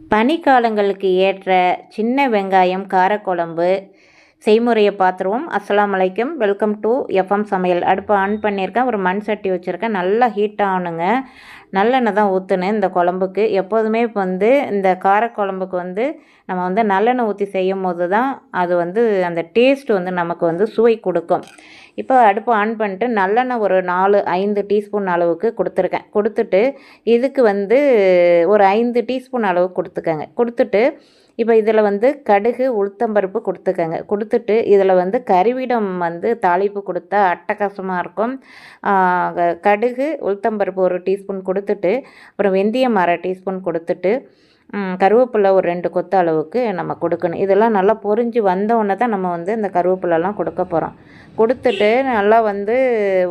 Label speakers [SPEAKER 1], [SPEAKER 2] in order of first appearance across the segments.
[SPEAKER 1] பனிக்காலங்களுக்கு ஏற்ற சின்ன வெங்காயம் காரக்குழம்பு செய்முறையை பார்த்துருவோம். அஸ்லாம் அலைக்கும். வெல்கம் டு எஃப்எம் சமையல். அடுப்பை ஆன் பண்ணியிருக்கேன். ஒரு மண் சட்டி வச்சுருக்கேன். நல்லா ஹீட் ஆகணுங்க. நல்லெண்ணெய் தான் ஊற்றுனேன் இந்த குழம்புக்கு. எப்போதுமே இப்போ வந்து இந்த காரக்குழம்புக்கு வந்து நம்ம வந்து நல்லெண்ணெய் ஊற்றி செய்யும் போது தான் அது வந்து அந்த டேஸ்ட் வந்து நமக்கு வந்து சுவை கொடுக்கும். இப்போ அடுப்பு ஆன் பண்ணிட்டு நல்லெண்ணெய் ஒரு நாலு ஐந்து டீஸ்பூன் அளவுக்கு கொடுத்துருக்கேன். கொடுத்துட்டு இதுக்கு வந்து ஒரு ஐந்து டீஸ்பூன் அளவுக்கு கொடுத்துக்கங்க. கொடுத்துட்டு இப்போ இதில் வந்து கடுகு உளுத்தம்பருப்பு கொடுத்துக்கங்க. கொடுத்துட்டு இதில் வந்து கறிவிடம் வந்து தாளிப்பு கொடுத்தா அட்டகாசமாக இருக்கும். கடுகு உளுத்தம்பருப்பு ஒரு டீஸ்பூன் கொடுத்துட்டு அப்புறம் வெந்தயம் அரை டீஸ்பூன் கொடுத்துட்டு கருவேப்பிலை ஒரு ரெண்டு கொத்து அளவுக்கு நம்ம கொடுக்கணும். இதெல்லாம் நல்லா பொரிஞ்சு வந்தவுடனே தான் நம்ம வந்து இந்த கருவேப்பிலெலாம் கொடுக்க போகிறோம் கொடுத்துட்டு நல்லா வந்து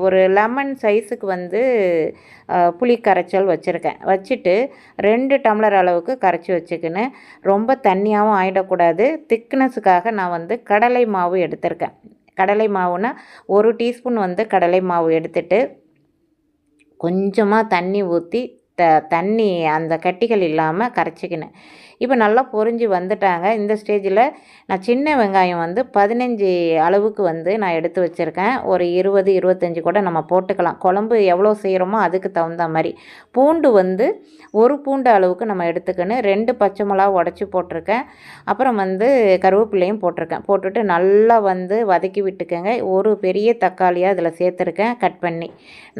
[SPEAKER 1] ஒரு லெமன் சைஸுக்கு வந்து புளி கரைச்சல் வச்சுருக்கேன். வச்சுட்டு ரெண்டு டம்ளர் அளவுக்கு கரைச்சி வச்சுக்கின்னு ரொம்ப தண்ணியாகவும் ஆகிடக்கூடாது திக்னஸுக்காக நான் வந்து கடலை மாவு எடுத்திருக்கேன். கடலை மாவுனா ஒரு டீஸ்பூன் வந்து கடலை மாவு எடுத்துட்டு கொஞ்சமாக தண்ணி ஊற்றி த தண்ணி அந்த கட்டிகள் இல்லாமல் கரைச்சிக்கினேன். இப்போ நல்லா பொறிஞ்சு வந்துட்டாங்க. இந்த ஸ்டேஜில் நான் சின்ன வெங்காயம் வந்து பதினஞ்சு அளவுக்கு வந்து நான் எடுத்து வச்சுருக்கேன். ஒரு இருபது இருபத்தஞ்சி கூட நம்ம போட்டுக்கலாம். குழம்பு எவ்வளோ செய்கிறோமோ அதுக்கு தகுந்த மாதிரி. பூண்டு வந்து ஒரு பூண்டு அளவுக்கு நம்ம எடுத்துக்கணும் ரெண்டு பச்சை மிளகா உடச்சி போட்டிருக்கேன். அப்புறம் வந்து கருவேப்பிலையும் போட்டிருக்கேன். போட்டுட்டு நல்லா வந்து வதக்கி விட்டுக்கோங்க. ஒரு பெரிய தக்காளியாக இதில் சேர்த்துருக்கேன். கட் பண்ணி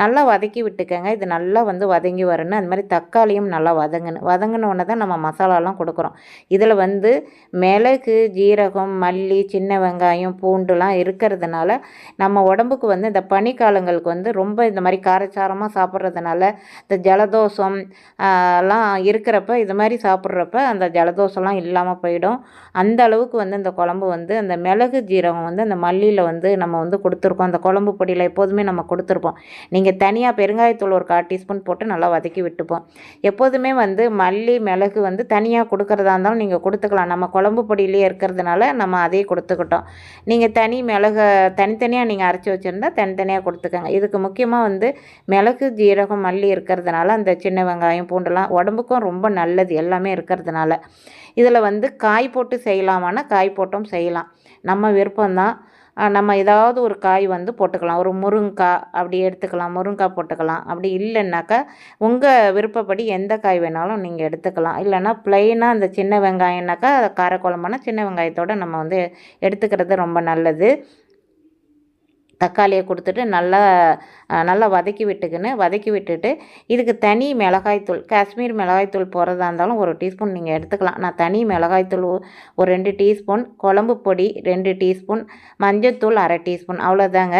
[SPEAKER 1] நல்லா வதக்கி விட்டுக்கோங்க. இது நல்லா வந்து வதங்கி வரணும் அந்த மாதிரி தக்காளியும் நல்லா வதங்கணும். வதங்கினோடனே தான் நம்ம மசாலாலாம் கொடுக்குறோம். இதில் வந்து மிளகு ஜீரகம் மல்லி சின்ன வெங்காயம் பூண்டுலாம் இருக்கிறதுனால நம்ம உடம்புக்கு வந்து இந்த பனிக்காலங்களுக்கு வந்து ரொம்ப இந்த மாதிரி காரச்சாரமாக சாப்பிட்றதுனால இந்த ஜலதோஷம் எல்லாம் இருக்கிறப்ப இது மாதிரி சாப்பிட்றப்ப அந்த ஜலதோஷம்லாம் இல்லாமல் போயிடும். அந்த அளவுக்கு வந்து இந்த குழம்பு வந்து அந்த மிளகு ஜீரகம் வந்து அந்த மல்லியில் வந்து நம்ம வந்து கொடுத்துருக்கோம். அந்த குழம்பு பொடியில் எப்போதுமே நம்ம கொடுத்துருப்போம். நீங்கள் தனியாக பெருங்காயத்தூள் ஒரு கால் டீஸ்பூன் போட்டு நல்லா வதக்கி விட்டு விட்டுப்போம். எப்போதுமே வந்து மல்லி மிளகு வந்து தனியாக கொடுக்குறதா இருந்தாலும் நீங்கள் கொடுத்துக்கலாம். நம்ம குழம்பு பொடியிலே இருக்கிறதுனால நம்ம அதே கொடுத்துக்கிட்டோம். நீங்கள் தனி மிளகை தனித்தனியாக நீங்கள் அரைச்சி வச்சுருந்தா தனித்தனியாக கொடுத்துக்கோங்க. இதுக்கு முக்கியமாக வந்து மிளகு ஜீரகம் மல்லி இருக்கிறதுனால அந்த சின்ன வெங்காயம் பூண்டுலாம் உடம்புக்கும் ரொம்ப நல்லது. எல்லாமே இருக்கிறதுனால. இதில் வந்து காய் போட்டு செய்யலாமான்னா காய் போட்டும் செய்யலாம். நம்ம விருப்பம்தான். நம்ம ஏதாவது ஒரு காய் வந்து போட்டுக்கலாம். ஒரு முருங்கைக்காய் அப்படி எடுத்துக்கலாம். முருங்கைக்காய் போட்டுக்கலாம். அப்படி இல்லைன்னாக்கா உங்கள் விருப்பப்படி எந்த காய் வேணாலும் நீங்கள் எடுத்துக்கலாம். இல்லைன்னா ப்ளைனாக அந்த சின்ன வெங்காயம்னாக்கா காரக்குழம்புனா சின்ன வெங்காயத்தோட நம்ம வந்து எடுத்துக்கிறது ரொம்ப நல்லது. தக்காளியை கொடுத்துட்டு நல்லா நல்லா வதக்கி விட்டுக்கின்னு வதக்கி விட்டுட்டு இதுக்கு தனி மிளகாய்த்தூள் காஷ்மீர் மிளகாய்த்தூள் போடுறதா இருந்தாலும் ஒரு டீஸ்பூன் நீங்கள் எடுத்துக்கலாம். நான் தனி மிளகாய்த்தூள் ஒரு ரெண்டு டீஸ்பூன் குழம்பு பொடி ரெண்டு டீஸ்பூன் மஞ்சத்தூள் அரை டீஸ்பூன் அவ்வளோதாங்க.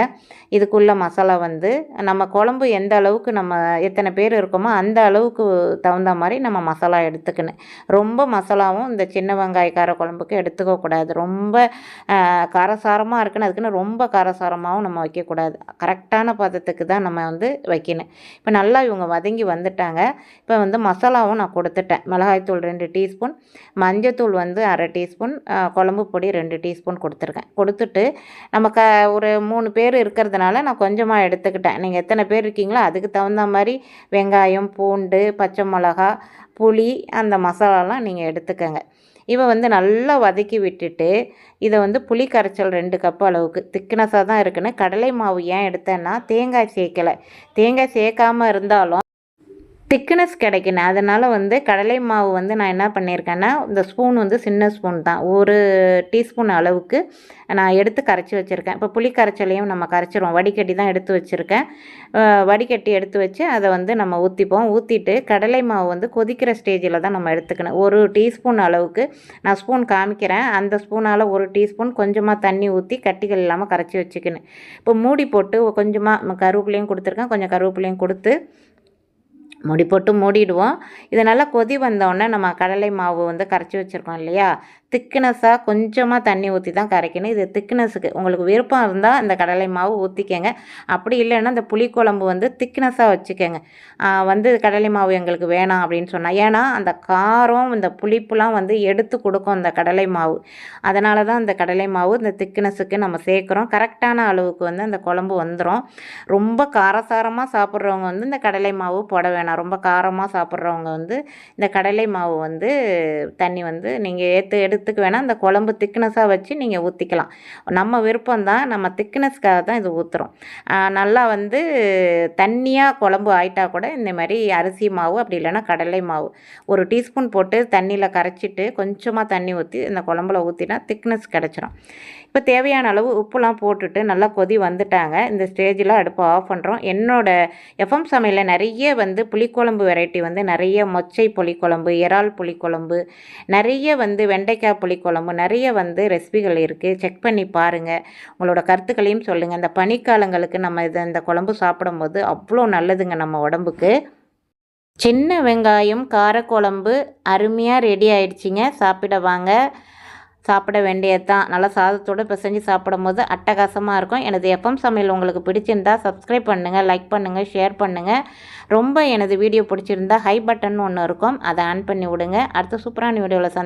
[SPEAKER 1] இதுக்குள்ள மசாலா வந்து நம்ம குழம்பு எந்த அளவுக்கு நம்ம எத்தனை பேர் இருக்கோமோ அந்த அளவுக்கு தகுந்த மாதிரி நம்ம மசாலா எடுத்துக்கணும் ரொம்ப மசாலாவும் இந்த சின்ன வெங்காய கார குழம்புக்கு எடுத்துக்கக்கூடாது. ரொம்ப காரசாரமாக இருக்குன்னு அதுக்குன்னு ரொம்ப காரசாரமாகவும் நம்ம வைக்கக்கூடாது. கரெக்டான பதத்துக்கு தான் நம்ம வந்து வைக்கணும். இப்போ நல்லா இவங்க வதங்கி வந்துட்டாங்க. இப்போ வந்து மசாலாவும் நான் கொடுத்துட்டேன். மிளகாய்த்தூள் ரெண்டு டீஸ்பூன் மஞ்சத்தூள் வந்து அரை டீஸ்பூன் குழம்பு பொடி ரெண்டு டீஸ்பூன் கொடுத்துருக்கேன். கொடுத்துட்டு நம்ம க ஒரு மூணு பேர் இருக்கிறதுனால நான் கொஞ்சமாக எடுத்துக்கிட்டேன். நீங்கள் எத்தனை பேர் இருக்கீங்களோ அதுக்கு தகுந்த மாதிரி வெங்காயம் பூண்டு பச்சை மிளகா புளி அந்த மசாலாலாம் நீங்கள் எடுத்துக்கங்க. இவ வந்து நல்லா வதக்கி விட்டுட்டு இதை வந்து புளி கரைச்சல் ரெண்டு கப் அளவுக்கு திக்னஸாக தான் இருக்குன்னு கடலை மாவு ஏன் எடுத்தேன்னா தேங்காய் சேர்க்கலை தேங்காய் சேர்க்காமல் இருந்தாலும் திக்னஸ் கிடைக்கணும். அதனால் வந்து கடலை மாவு வந்து நான் என்ன பண்ணியிருக்கேன்னா இந்த ஸ்பூன் வந்து சின்ன ஸ்பூன் தான். ஒரு டீஸ்பூன் அளவுக்கு நான் எடுத்து கரைச்சி வச்சுருக்கேன். இப்போ புளி கரைச்சலையும் நம்ம கரைச்சிருவோம். வடிகட்டி தான் எடுத்து வச்சுருக்கேன். வடிகட்டி எடுத்து வச்சு அதை வந்து நம்ம ஊற்றிப்போம் ஊற்றிட்டு கடலை மாவு வந்து கொதிக்கிற ஸ்டேஜில் தான் நம்ம எடுத்துக்கணும். ஒரு டீஸ்பூன் அளவுக்கு நான் ஸ்பூன் காமிக்கிறேன். அந்த ஸ்பூனால் ஒரு டீஸ்பூன் கொஞ்சமாக தண்ணி ஊற்றி கட்டிகள் இல்லாமல் கரைச்சி வச்சுக்கணும். இப்போ மூடி போட்டு கொஞ்சமாக கருவேப்பிலையும் கொடுத்துருக்கேன். கொஞ்சம் கருவேப்பிலையும் கொடுத்து முடி போட்டு மூடிடுவோம். இது நல்லா கொதி வந்தோடனே நம்ம கடலை மாவு வந்து கரைச்சி வச்சுருக்கோம் இல்லையா? திக்னஸாக கொஞ்சமாக தண்ணி ஊற்றி தான் கரைக்கணும். இது திக்னஸுக்கு உங்களுக்கு விருப்பம் இருந்தால் இந்த கடலை மாவு ஊற்றிக்கங்க அப்படி இல்லைன்னா இந்த புளிக்குழம்பு வந்து திக்னஸாக வச்சுக்கோங்க. வந்து கடலை மாவு எங்களுக்கு வேணாம் அப்படின்னு சொன்னால் ஏன்னா அந்த காரம் இந்த புளிப்புலாம் வந்து எடுத்து கொடுக்கும் இந்த கடலை மாவு. அதனால தான் இந்த கடலை மாவு இந்த திக்னஸுக்கு நம்ம சேர்க்குறோம். கரெக்டான அளவுக்கு வந்து அந்த குழம்பு வந்துடும் ரொம்ப காரசாரமாக சாப்பிட்றவங்க வந்து இந்த கடலை மாவு போட வேணும். வேணாம் ரொம்ப காரமாக சாப்பிட்றவங்க வந்து இந்த கடலை மாவு வந்து தண்ணி வந்து நீங்கள் ஏற்று எடுத்துக்க வேணால் இந்த குழம்பு திக்னஸாக வச்சு நீங்கள் ஊற்றிக்கலாம் நம்ம விருப்பம் தான் நம்ம திக்னஸ்க்காக தான் இது ஊற்றுறோம் நல்லா வந்து தண்ணியாக குழம்பு ஆயிட்டா கூட இந்த மாதிரி அரிசி மாவு அப்படி இல்லைன்னா கடலை மாவு ஒரு டீஸ்பூன் போட்டு தண்ணியில் கரைச்சிட்டு கொஞ்சமாக தண்ணி ஊற்றி இந்த குழம்புல ஊற்றினா திக்னஸ் கிடச்சிரும். இப்போ தேவையான அளவு உப்புலாம் போட்டுட்டு நல்லா கொதி வந்துட்டாங்க. இந்த ஸ்டேஜில் அடுப்பை ஆஃப் பண்ணுறோம் என்னோடய எஃப்எம் சமையலில் நிறைய வந்து புளிக்குழம்பு வெரைட்டி வந்து நிறைய மொச்சை புளிக்குழம்பு இறால் புளிக்குழம்பு நிறைய வந்து வெண்டைக்காய் புளிக்குழம்பு நிறைய வந்து ரெசிபிகள் இருக்குது செக் பண்ணி பாருங்கள் உங்களோட கருத்துக்களையும் சொல்லுங்கள் இந்த பனிக்காலங்களுக்கு நம்ம இதை இந்த குழம்பு சாப்பிடும்போது அவ்வளோ நல்லதுங்க நம்ம உடம்புக்கு. சின்ன வெங்காயம் காரக்குழம்பு அருமையாக ரெடி ஆயிடுச்சிங்க. சாப்பிட வாங்க. சாப்பிட வேண்டியது தான் நல்லா சாதத்தோடு பிசைஞ்சு சாப்பிடும் போது அட்டகாசமாக இருக்கும். எனது எஃப்எம் சமையல் உங்களுக்கு பிடிச்சிருந்தா சப்ஸ்கிரைப் பண்ணுங்கள் லைக் பண்ணுங்கள் ஷேர் பண்ணுங்கள் ரொம்ப எனது வீடியோ பிடிச்சிருந்தா ஹை பட்டன் ஒன்று இருக்கும். அதை ஆன் பண்ணி விடுங்க. அடுத்த சூப்பரான வீடியோவில் சந்தி